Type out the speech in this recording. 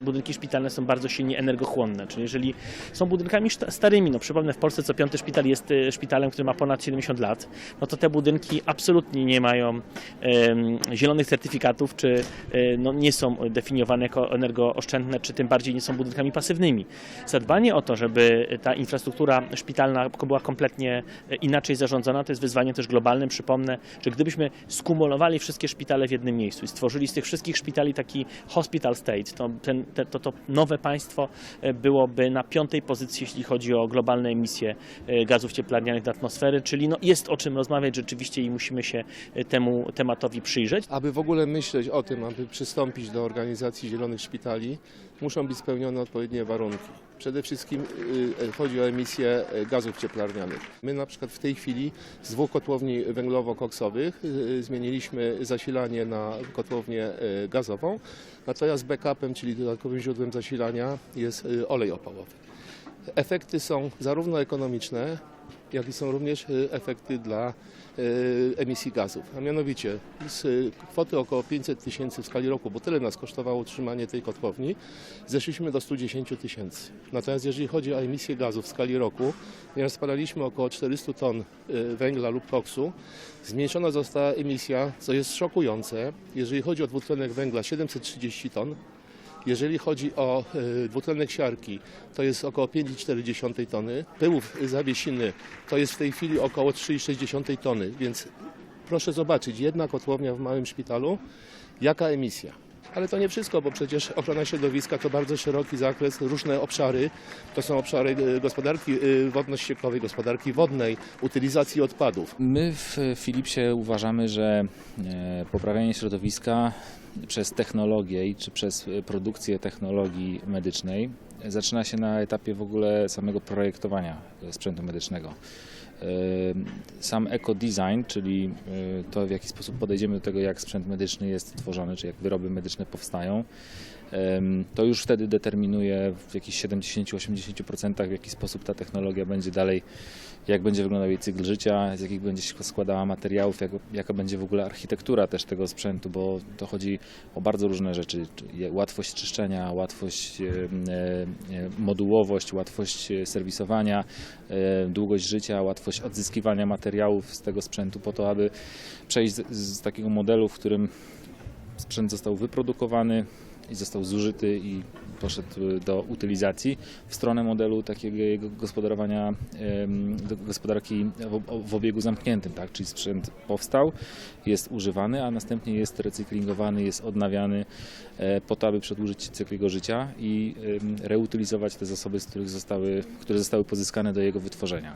Budynki szpitalne są bardzo silnie energochłonne, czyli jeżeli są budynkami starymi, no przypomnę w Polsce co piąty szpital jest e, szpitalem, który ma ponad 70 lat, no to te budynki absolutnie nie mają zielonych certyfikatów, czy e, no, nie są definiowane jako energooszczędne, czy tym bardziej nie są budynkami pasywnymi. Zadbanie o to, żeby ta infrastruktura szpitalna była kompletnie e, inaczej zarządzana, to jest wyzwanie też globalne. Przypomnę, że gdybyśmy skumulowali wszystkie szpitale w jednym miejscu i stworzyli z tych wszystkich szpitali taki hospital state, to ten, te, to, to nowe państwo e, byłoby na piątej pozycji, jeśli chodzi o globalne emisje e, gazów cieplarnianych do atmosfery, czyli no jest o czym rozmawiać rzeczywiście i musimy się e, temu tematowi przyjrzeć. Aby w ogóle myśleć o tym, aby przystąpić do organizacji zielonych szpitali, muszą być spełnione odpowiednie warunki. Przede wszystkim y, chodzi o emisję y, gazów cieplarnianych. My na przykład w tej chwili z dwóch kotłowni węglowo-koksowych y, zmieniliśmy zasilanie na kotłownię y, gazową, natomiast backupem, czyli dodatkowym źródłem zasilania jest y, olej opałowy. Efekty są zarówno ekonomiczne, jak i są również y, efekty dla y, emisji gazów. A mianowicie z kwoty około 500 tysięcy w skali roku, bo tyle nas kosztowało utrzymanie tej kotłowni, zeszliśmy do 110 tysięcy. Natomiast jeżeli chodzi o emisję gazów w skali roku, ponieważ spalaliśmy około 400 ton węgla lub koksu, zmniejszona została emisja, co jest szokujące. Jeżeli chodzi o dwutlenek węgla 730 ton, jeżeli chodzi o y, dwutlenek siarki, to jest około 5,4 tony. Pyłów zawiesiny to jest w tej chwili około 3,6 tony, więc proszę zobaczyć, jedna kotłownia w małym szpitalu, jaka emisja. Ale to nie wszystko, bo przecież ochrona środowiska to bardzo szeroki zakres, różne obszary. To są obszary y, gospodarki y, wodno-ściekowej, gospodarki wodnej, utylizacji odpadów. My w Philipsie uważamy, że e, poprawianie środowiska przez technologię czy przez e, produkcję technologii medycznej zaczyna się na etapie w ogóle samego projektowania e, sprzętu medycznego. E, Sam eco-design, czyli e, to w jaki sposób podejdziemy do tego, jak sprzęt medyczny jest tworzony, czy jak wyroby medyczne powstają, to już wtedy determinuje w jakichś 70-80% w jaki sposób ta technologia będzie dalej, jak będzie wyglądał jej cykl życia, z jakich będzie się składała materiałów, jak, jaka będzie w ogóle architektura też tego sprzętu, bo to chodzi o bardzo różne rzeczy. Łatwość czyszczenia, łatwość, e, e, modułowość, łatwość serwisowania, e, długość życia, łatwość odzyskiwania materiałów z tego sprzętu po to, aby przejść z, z takiego modelu, w którym sprzęt został wyprodukowany i został zużyty i poszedł do utylizacji w stronę modelu takiego gospodarowania, gospodarki w, obiegu zamkniętym, tak? czyli sprzęt powstał, jest używany, a następnie jest recyklingowany, jest odnawiany e, po to, aby przedłużyć cykl jego życia i reutylizować te zasoby, z których zostały, które zostały pozyskane do jego wytworzenia.